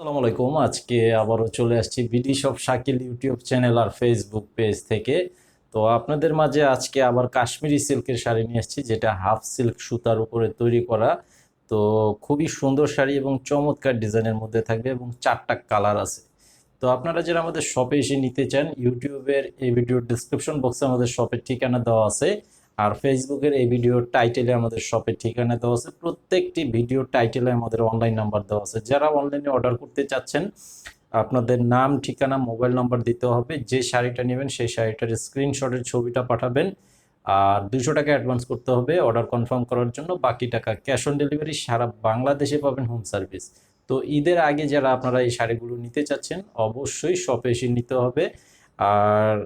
আসসালামু আলাইকুম। আজকে আবারও চলে আসছি BD Shop Shakil YouTube channel আর ফেসবুক পেজ থেকে। তো আপনাদের মাঝে আজকে আবার কাশ্মীরি সিল্কের শাড়ি নিয়ে আসছি, যেটা হাফ সিল্ক সুতার উপরে তৈরি করা। তো খুবই সুন্দর শাড়ি এবং চমৎকার ডিজাইনের মধ্যে থাকবে এবং চারটা কালার আছে। তো আপনারা যারা আমাদের শপে এসে নিতে চান, ইউটিউবের এই ভিডিওর ডিসক্রিপশন বক্সে আমাদের শপের ঠিকানা দেওয়া আছে। আর ফেসবুকের এই ভিডিও টাইটেলে আমাদের শপের ঠিকানা দেওয়া আছে। প্রত্যেকটি ভিডিও টাইটেলে আমাদের অনলাইন নাম্বার দেওয়া আছে। যারা অনলাইনে অর্ডার করতে চাচ্ছেন, আপনাদের নাম, ঠিকানা মোবাইল নাম্বার দিতে হবে। যে শাড়িটা নেবেন, সেই শাড়িটার স্ক্রিনশটের ছবিটা পাঠাবেন। আর দুশো টাকা অ্যাডভান্স করতে হবে অর্ডার কনফার্ম করার জন্য। বাকি টাকা ক্যাশ অন ডেলিভারি সারা বাংলাদেশে পাবেন হোম সার্ভিস তো ঈদের আগে যারা আপনারা এই শাড়িগুলো নিতে চাচ্ছেন, অবশ্যই শপে এসে নিতে হবে। আর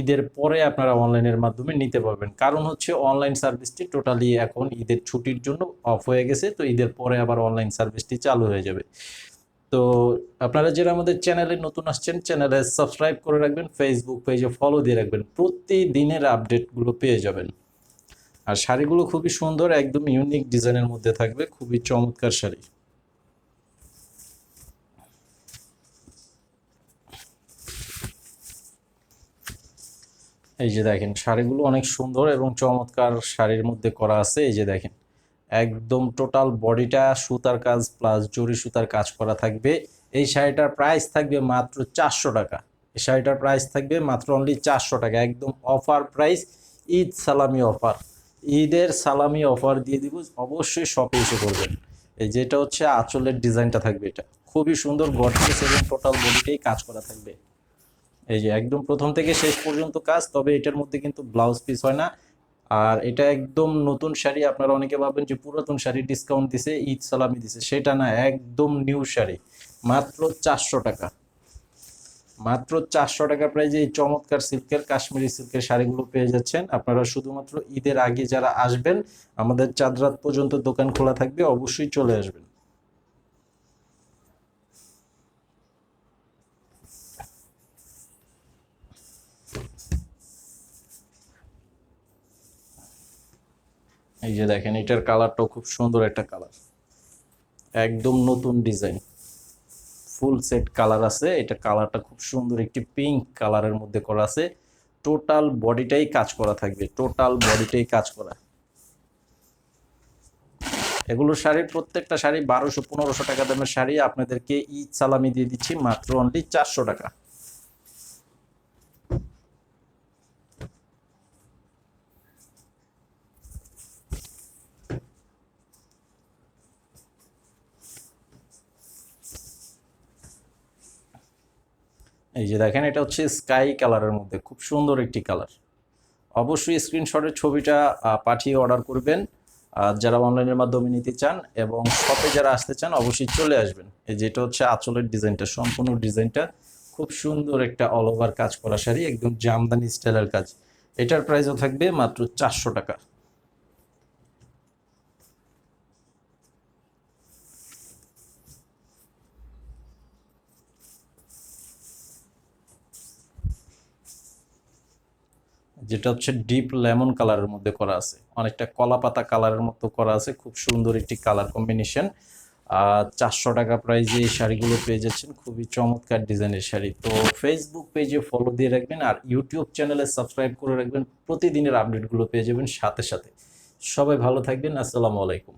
ঈদের পরে আপনারা অনলাইনের মাধ্যমে নিতে পারবেন। কারণ হচ্ছে অনলাইন সার্ভিসটি টোটালি এখন ঈদের ছুটির জন্য অফ হয়ে গেছে, তো ঈদের পরে আবার অনলাইন সার্ভিসটি চালু হয়ে যাবে। তো আপনারা যারা আমাদের চ্যানেলে নতুন আসছেন চ্যানেলে সাবস্ক্রাইব করে রাখবেন ফেসবুক পেজে ফলো দিয়ে রাখবেন। প্রতিদিনের আপডেটগুলো পেয়ে যাবেন। আর শাড়িগুলো খুবই সুন্দর, একদম ইউনিক ডিজাইনের মধ্যে থাকবে, খুবই চমৎকার শাড়ি। এই যে দেখেন, শাড়িগুলো অনেক সুন্দর এবং চমৎকার শাড়ির মধ্যে করা আছে। এই যে দেখেন, একদম টোটাল বডিটা সুতার কাজ প্লাস জরি সুতার কাজ করা থাকবে। এই শাড়িটার প্রাইস থাকবে মাত্র চারশো টাকা। এই শাড়িটার প্রাইস থাকবে মাত্র অনলি চারশো টাকা। একদম অফার প্রাইস ঈদ সালামি অফার ঈদের সালামি অফার দিয়ে দিব, অবশ্যই শপে এসে করবেন। এই যেটা হচ্ছে আঁচলের ডিজাইনটা থাকবে এটা। খুবই সুন্দর গডরেজ এবং টোটাল বডিটাই কাজ করা থাকবে। এই যে একদম প্রথম থেকে শেষ পর্যন্ত কাজ, তবে এটার মধ্যে কিন্তু ব্লাউজ পিস হয় না। আর এটা একদম নতুন শাড়ি, আপনারা অনেকে ভাবেন যে পুরাতন শাড়ি ডিসকাউন্ট দিছে, ঈদ সালামি দিছে। সেটা না, একদম নিউ শাড়ি। মাত্র চারশো টাকা। মাত্র চারশো টাকা প্রাইজে এই চমৎকার সিল্কের কাশ্মীরি সিল্কের শাড়িগুলো পেয়ে যাচ্ছেন। আপনারা শুধুমাত্র ঈদের আগে যারা আসবেন, আমাদের চাঁদ রাত পর্যন্ত দোকান খোলা থাকবে, অবশ্যই চলে আসবেন। এই যে দেখেন, এটার কালারটাও খুব সুন্দর একটা কালার। একদম নতুন ডিজাইন। ফুল সেট কালার আছে, এটা কালারটা খুব সুন্দর, একটি পিঙ্ক কালারের মধ্যে করা আছে। টোটাল বডিটাই কাজ করা থাকবে, টোটাল বডিটাই কাজ করা। এগুলো শাড়ির প্রত্যেকটা শাড়ি বারোশো পনেরোশো টাকা দামের শাড়ি। আপনাদেরকে ঈদ সালামি দিয়ে দিচ্ছি, মাত্র অনলি চারশো টাকা। এই যে দেখেন, এটা হচ্ছে স্কাই কালারের মধ্যে, খুব সুন্দর একটি কালার। অবশ্যই স্ক্রিনশটের ছবিটা পাঠিয়ে অর্ডার করবেন। আর যারা অনলাইনের মাধ্যমে নিতে চান এবং শপে যারা আসতে চান, অবশ্যই চলে আসবেন। এই যেটা হচ্ছে আঁচলের ডিজাইনটা, সম্পূর্ণ ডিজাইনটা। খুব সুন্দর একটা অল ওভার কাজ করা শাড়ি, একদম জামদানি স্টাইলের কাজ। এটার প্রাইসও থাকবে মাত্র চারশো টাকা। যেটা হচ্ছে ডিপ লেমন কালারের মধ্যে করা আছে। অনেকটা কলা পাতা কালারের মতো করা আছে। খুব সুন্দর একটি কালার কম্বিনেশন আর চারশো টাকা প্রাইজে এই শাড়িগুলো পেয়ে যাচ্ছেন। খুবই চমৎকার ডিজাইনের শাড়ি। তো ফেসবুক পেজে ফলো দিয়ে রাখবেন আর ইউটিউব চ্যানেলে সাবস্ক্রাইব করে রাখবেন। প্রতিদিনের আপডেটগুলো পেয়ে যাবেন সাথে সাথে। সবাই ভালো থাকবেন। আসসালামু আলাইকুম।